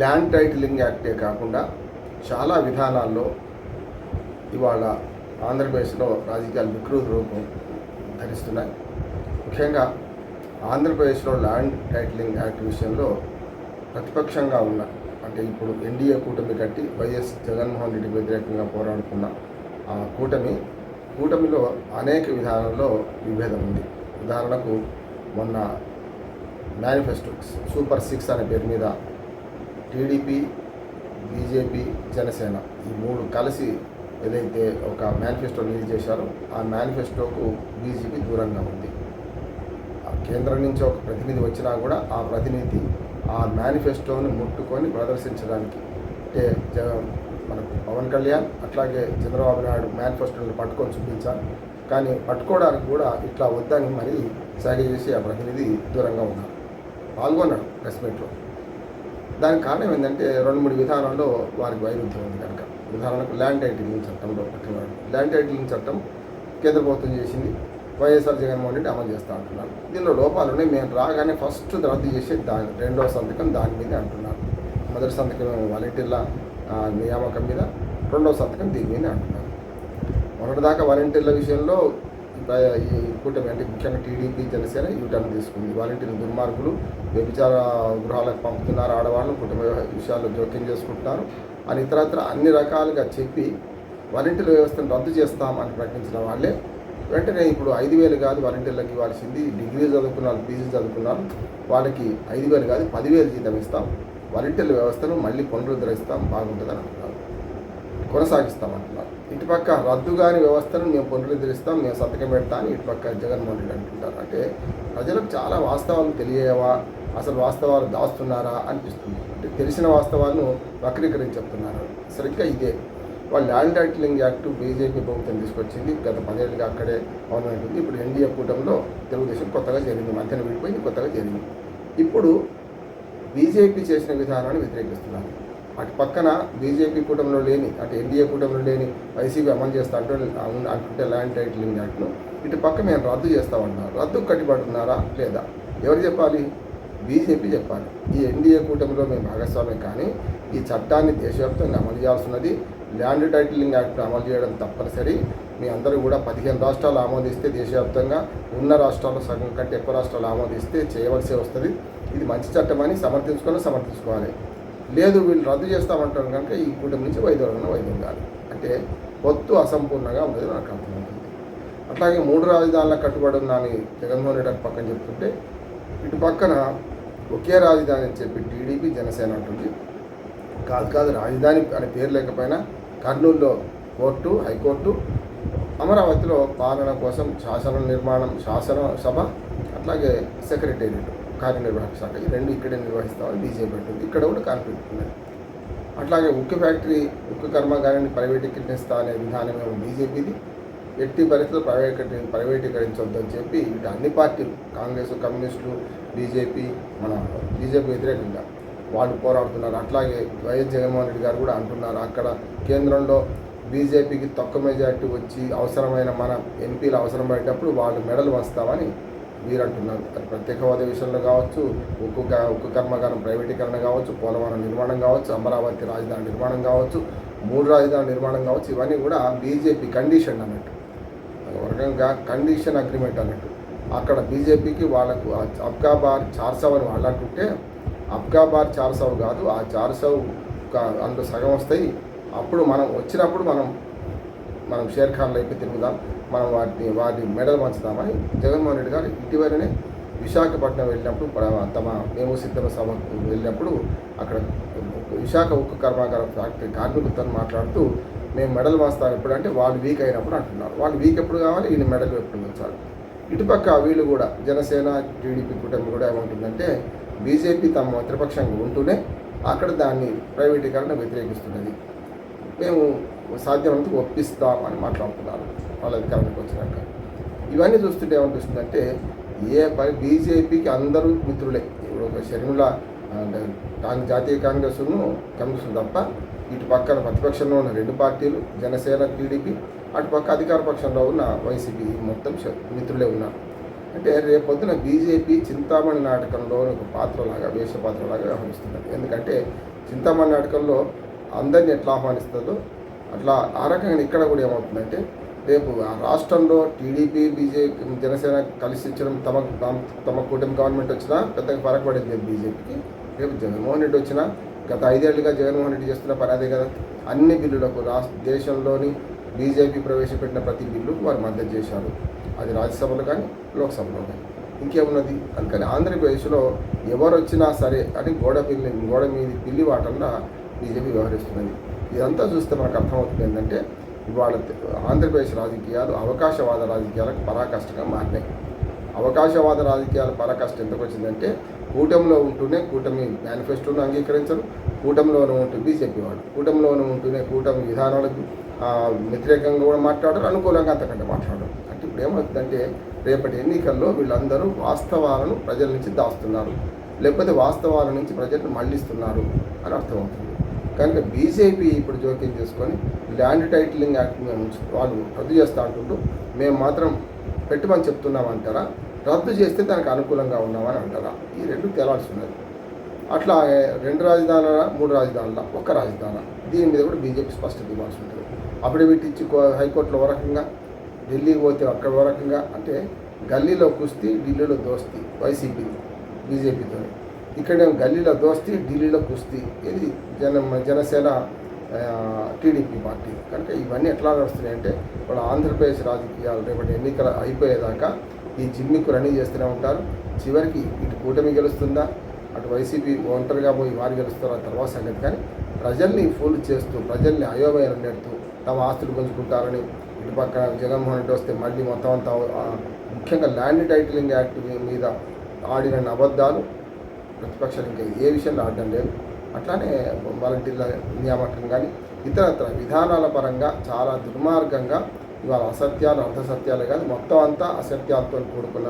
Land titling యాక్టే కాకుండా చాలా విధానాల్లో ఇవాళ ఆంధ్రప్రదేశ్లో రాజకీయాలు వికృత రూపం ధరిస్తున్నాయి. ముఖ్యంగా ఆంధ్రప్రదేశ్లో ల్యాండ్ టైటిలింగ్ యాక్ట్ విషయంలో ప్రతిపక్షంగా ఉన్న అంటే ఇప్పుడు ఎన్డీఏ కూటమి కట్టి వైఎస్ జగన్మోహన్ రెడ్డికి వ్యతిరేకంగా పోరాడుతున్న ఆ కూటమి కూటమిలో అనేక విధానాల్లో విభేదం ఉంది. ఉదాహరణకు మొన్న మేనిఫెస్టో సూపర్ సిక్స్ అనే పేరు మీద టీడీపీ బీజేపీ జనసేన ఈ మూడు కలిసి ఏదైతే ఒక మేనిఫెస్టో రిలీజ్ చేశారో ఆ మేనిఫెస్టోకు బీజేపీ దూరంగా ఉంది. ఆ కేంద్రం నుంచి ఒక ప్రతినిధి వచ్చినా కూడా ఆ ప్రతినిధి ఆ మేనిఫెస్టోని ముట్టుకొని ప్రదర్శించడానికి అంటే జ మనకు పవన్ కళ్యాణ్ అట్లాగే చంద్రబాబు నాయుడు మేనిఫెస్టోని పట్టుకొని చూపించాలి కానీ పట్టుకోవడానికి కూడా ఇట్లా వద్దని మరీ సాగ చేసి ఆ ప్రతినిధి దూరంగా ఉన్నారు. పాల్గొన్నాడు ప్రెస్ మీట్లో. దానికి కారణం ఏంటంటే రెండు మూడు విధానాల్లో వారికి వైరుధ్యం ఉంది కనుక. ఉదాహరణకు ల్యాండ్ టైటిలింగ్ చట్టంలో పట్టుకున్నాడు ల్యాండ్ టైటిలింగ్ చట్టం కేంద్ర ప్రభుత్వం చేసింది వైఎస్ఆర్ జగన్మోహన్ రెడ్డి అమలు చేస్తా అంటున్నారు. దీనిలో లోపాలు ఉన్నాయి. మేము రాగానే ఫస్ట్ రద్దు చేసి దాని రెండవ సంతకం దాని మీద అంటున్నారు. మొదటి సంతకం వాలంటీర్ల నియామకం మీద రెండవ సంతకం దీని మీద అంటున్నారు. మొన్నటిదాకా వాలంటీర్ల విషయంలో ఈ కూటమి అంటే ముఖ్యంగా టీడీపీ జనసేన యూటర్న్ తీసుకుంది. వాలంటీర్లు దుర్మార్గులు వ్యభిచార గృహాలకు పంపుతున్నారు ఆడవాళ్ళు కుటుంబ విషయాల్లో జోక్యం చేసుకుంటున్నారు. అని ఇతరత్ర అన్ని రకాలుగా చెప్పి వాలంటీర్ వ్యవస్థను రద్దు చేస్తాం అని ప్రకటించిన వాళ్ళే. వెంటనే ఇప్పుడు ఐదు వేలు కాదు వాలంటీర్లకు ఇవ్వాల్సింది. డిగ్రీ చదువుకున్నారు పీజీ చదువుకున్నారు. వాళ్ళకి ఐదు వేలు కాదు పదివేలు జీతం ఇస్తాం. వాలంటీర్ల వ్యవస్థను మళ్ళీ పునరుద్ధరిస్తాం. బాగుంటుందని అంటున్నారు కొనసాగిస్తామంటున్నారు. ఇటుపక్క రద్దు కాని వ్యవస్థను మేము పునరుద్ధరిస్తాం మేము సంతకం పెడతా అని ఇటుపక్క జగన్మోహన్ రెడ్డి అంటుంటారు. అంటే ప్రజలకు చాలా వాస్తవాలు తెలియవా? అసలు వాస్తవాలు దాస్తున్నారా అనిపిస్తుంది. అంటే తెలిసిన వాస్తవాలను వక్రీకరించి చెప్తున్నారు. సరిగ్గా ఇదే. వాళ్ళు ల్యాండ్ టైటిలింగ్ యాక్ట్ బీజేపీ ప్రభుత్వం తీసుకొచ్చింది. గత పదేళ్ళుగా అక్కడే గవర్నమెంట్ ఉంది ఇప్పుడు ఎన్డీఏ కూటమిలో తెలుగుదేశం కొత్తగా జరిగింది మధ్యన విడిపోయింది కొత్తగా జరిగింది ఇప్పుడు బీజేపీ చేసిన విధానాన్ని వ్యతిరేకిస్తున్నారు. అటు పక్కన బీజేపీ కూటమిలో లేని అటు ఎన్డీఏ కూటమిలో లేని వైసీపీ అమలు చేస్తా అంటే అంటుంటే ల్యాండ్ టైటిలింగ్ యాక్ట్ను ఇటు పక్క మేము రద్దు చేస్తామన్నారు రద్దు కట్టుబడుతున్నారా లేదా? ఎవరు చెప్పాలి? బీజేపీ చెప్పాలి. ఈ ఎన్డీఏ కూటమిలో మేము భాగస్వామ్యం కానీ ఈ చట్టాన్ని దేశవ్యాప్తంగా అమలు చేయాల్సినది ల్యాండ్ టైటిలింగ్ యాక్ట్ అమలు చేయడం తప్పనిసరి. మీ అందరూ కూడా పదిహేను రాష్ట్రాలు ఆమోదిస్తే దేశవ్యాప్తంగా ఉన్న రాష్ట్రాలు సగం కంటే ఎక్కువ రాష్ట్రాలు ఆమోదిస్తే చేయవలసి వస్తుంది. ఇది మంచి చట్టం అని సమర్థించుకొని సమర్థించుకోవాలి. లేదు వీళ్ళు రద్దు చేస్తామంటారు కనుక ఈ కూటమి నుంచి వైదొలగన వైద్యం కాదు అంటే పొత్తు అసంపూర్ణంగా ఉన్నది నాకు అర్థమవుతుంది అట్లాగే మూడు రాజధానుల కట్టుబడి ఉందని జగన్మోహన్ రెడ్డి పక్కన చెప్తుంటే ఇటు పక్కన ఒకే రాజధాని అని చెప్పి టీడీపీ జనసేన అంటుంది. కాదు కాదు రాజధాని అనే పేరు లేకపోయినా కర్నూలులో కోర్టు హైకోర్టు అమరావతిలో పాలన కోసం శాసన నిర్మాణం శాసన సభ అట్లాగే సెక్రటేరియట్. కార్యనిర్వాహక శాఖ. ఈ రెండు ఇక్కడే నిర్వహిస్తామని బీజేపీ పెట్టింది ఇక్కడ కూడా కాన్ఫ్లిక్ట్ ఉన్నది అట్లాగే ఉక్కు ఫ్యాక్టరీ ఉక్కు కర్మాగారాన్ని ప్రైవేటీకరిస్తా అనే విధానం బీజేపీది. ఎట్టి పరిస్థితులు ప్రైవేటీ ప్రైవేటీకరించొద్దని చెప్పి ఇటు అన్ని పార్టీలు కాంగ్రెస్ కమ్యూనిస్టులు బీజేపీ మన బీజేపీ వ్యతిరేకంగా వాళ్ళు పోరాడుతున్నారు. అట్లాగే వైఎస్ జగన్మోహన్ రెడ్డి గారు కూడా అంటున్నారు. అక్కడ కేంద్రంలో బీజేపీకి తక్కువ మెజార్టీ వచ్చి అవసరమైన మన ఎంపీలు అవసరం పడేటప్పుడు వాళ్ళు మెడలు వస్తామని వీరు అంటున్నారు అది ప్రత్యేకవాద విషయంలో కావచ్చు ఉక్కు ఉక్కు కర్మాగారం ప్రైవేటీకరణ కావచ్చు పోలవరం నిర్మాణం కావచ్చు అమరావతి రాజధాని నిర్మాణం కావచ్చు మూడు రాజధాని నిర్మాణం కావచ్చు ఇవన్నీ కూడా బీజేపీ కండిషన్ అన్నట్టు. ఒక రకంగా కండిషన్ అగ్రిమెంట్ అన్నట్టు. అక్కడ బీజేపీకి వాళ్ళకు అబ్గాబార్ అబ్కా బార్ చార్సవ్ అని వాళ్ళు అంటుంటే అబ్కా బార్ చార్సవ్ కాదు ఆ చార్సవ్ అందులో సగం వస్తాయి. అప్పుడు మనం వచ్చినప్పుడు మనం మనం షేర్ ఖాన్లో అయిపోయి తిరుగుదాం. మనం వాటిని వాటి మెడల్ మంచుదామని జగన్మోహన్ రెడ్డి గారు ఇటీవలనే విశాఖపట్నం వెళ్ళినప్పుడు తమ మేము సిద్ధమ సభకు వెళ్ళినప్పుడు అక్కడ విశాఖ ఉక్కు కర్మాగారం ఫ్యాక్టరీ కార్మికులతో మాట్లాడుతూ మేము మెడల్ మాస్తాం ఎప్పుడు అంటే వాళ్ళు వీక్ అయినప్పుడు అంటున్నారు. వాళ్ళు వీక్ ఎప్పుడు కావాలి? ఈయన మెడల్ ఎప్పుడు ఉంచాలి ఇటుపక్క వీళ్ళు కూడా జనసేన టీడీపీ కూటమి కూడా ఏమంటుందంటే బీజేపీ తమ మిత్రపక్షంగా ఉంటూనే అక్కడ దాన్ని ప్రైవేటీకరణ వ్యతిరేకిస్తున్నది. మేము సాధ్యమైనంత ఒప్పిస్తామని మాట్లాడుతున్నారు వాళ్ళ అధికారానికి వచ్చినాక. ఇవన్నీ చూస్తుంటే ఏమనిపిస్తుందంటే ఏ పని బీజేపీకి అందరూ మిత్రులే. ఇప్పుడు ఒక షర్మిల అంటే కాంగ్రెస్ జాతీయ కాంగ్రెస్ను కమ్యూనిస్టులు తప్ప ఇటు పక్కన ప్రతిపక్షంలో ఉన్న రెండు పార్టీలు జనసేన టీడీపీ అటు పక్క అధికార పక్షంలో ఉన్న వైసీపీ మొత్తం మిత్రులే ఉన్నారు. అంటే రేపొద్దున బీజేపీ చింతామణి నాటకంలో ఒక పాత్రలాగా వేషపాత్రలాగా పాత్రలాగా ఎందుకంటే చింతామణి నాటకంలో అందరిని ఎట్లా ఆహ్వానిస్తుందో అట్లా ఆ రకంగా ఇక్కడ కూడా ఏమవుతుందంటే రేపు ఆ రాష్ట్రంలో టీడీపీ బీజేపీ జనసేన కలిసి ఇచ్చడం తమ తమ- కూటమి గవర్నమెంట్ వచ్చినా పెద్దగా ఫరక్ లేదు బీజేపీకి. రేపు జగన్మోహన్ రెడ్డి వచ్చినా గత ఐదేళ్ళుగా జగన్మోహన్ రెడ్డి చేస్తున్న పని అదే కదా. అన్ని బిల్లులకు రాష్ట్ర దేశంలోని బీజేపీ ప్రవేశపెట్టిన ప్రతి బిల్లుకు వారు మద్దతు చేశారు. అది రాజ్యసభలో కానీ లోక్సభలో కానీ. ఇంకేమున్నది? అందుకని ఆంధ్రప్రదేశ్లో ఎవరు వచ్చినా సరే అని గోడ పిల్లి గోడ మీద పిల్లి వాటంలో బీజేపీ వ్యవహరిస్తున్నది. ఇదంతా చూస్తే మనకు అర్థమవుతుంది ఏంటంటే ఇవాళ ఆంధ్రప్రదేశ్ రాజకీయాలు అవకాశవాద రాజకీయాలకు పరాకాష్ఠగా మారినాయి. అవకాశవాద రాజకీయాల పరాకాష్ఠ ఎందుకు వచ్చిందంటే కూటమిలో ఉంటూనే కూటమి మేనిఫెస్టోను అంగీకరించరు కూటమిలోనే ఉంటూ బీజేపీ వాళ్ళు కూటమిలోనే ఉంటూనే కూటమి విధానాలకు వ్యతిరేకంగా కూడా మాట్లాడరు అనుకూలంగా అంతకంటే మాట్లాడరు. అంటే ఇప్పుడు ఏమవుతుందంటే రేపటి ఎన్నికల్లో వీళ్ళందరూ వాస్తవాలను ప్రజల నుంచి దాస్తున్నారు లేకపోతే వాస్తవాల నుంచి ప్రజలను మళ్ళిస్తున్నారు అని అర్థమవుతుంది. కనుక బీజేపీ ఇప్పుడు జోక్యం చేసుకొని ల్యాండ్ టైటిలింగ్ యాక్ట్ వాళ్ళు రద్దు చేస్తా అంటుంటూ మేము మాత్రం పెట్టమని చెప్తున్నామంటారా రద్దు చేస్తే దానికి అనుకూలంగా ఉన్నామని అంటారా? ఈ రెండు తేలాల్సి ఉన్నది అట్లా రెండు రాజధానుల మూడు రాజధానుల ఒక్క రాజధాని. దీని మీద కూడా బీజేపీ స్పష్టత ఇవ్వాల్సి ఉంటుంది. అఫిడవిట్ ఇచ్చి హైకోర్టులో ఓ రకంగా ఢిల్లీకి పోతే అక్కడ ఓ రకంగా అంటే గల్లీలో కుస్తీ ఢిల్లీలో దోస్తీ వైసీపీ బీజేపీతో ఇక్కడ గల్లీలో దోస్తీ ఢిల్లీలో కుస్తీ. ఇది జన జనసేన టీడీపీ పార్టీ. కనుక ఇవన్నీ ఎట్లా నడుస్తున్నాయి అంటే ఆంధ్రప్రదేశ్ రాజకీయాలు రేపటి ఎన్నికలు అయిపోయేదాకా ఈ జిమ్మికు రన్ చేస్తూనే ఉంటారు. చివరికి ఇటు కూటమి గెలుస్తుందా అటు వైసీపీ ఒంటరిగా పోయి వారు గెలుస్తారా తర్వాత సంగతి. కానీ ప్రజల్ని ఫుల్ చేస్తూ ప్రజల్ని అయోమయం నెడుతూ తమ ఆస్తులు పంచుకుంటారని ఇటు పక్క జగన్మోహన్ రెడ్డి వస్తే మళ్ళీ మొత్తం అంతా ముఖ్యంగా ల్యాండ్ టైటిలింగ్ యాక్ట్ మీద ఆడిన అబద్ధాలు ప్రతిపక్షాలు ఇంకా ఏ విషయంలో ఆడడం లేదు. అట్లానే వాలంటీర్ల నియామకం కానీ ఇతరత్ర విధానాల పరంగా చాలా దుర్మార్గంగా ఇవాళ అసత్యాలు అర్ధసత్యాలు కాదు మొత్తం అంతా అసత్యాలతో కూడుకున్న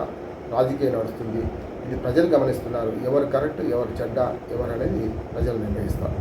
రాజకీయం నడుస్తుంది. ఇది ప్రజలు గమనిస్తున్నారు. ఎవరు కరెక్ట్ ఎవరు చెడ్డ ఎవరు అనేది ప్రజలు నిర్ణయిస్తారు.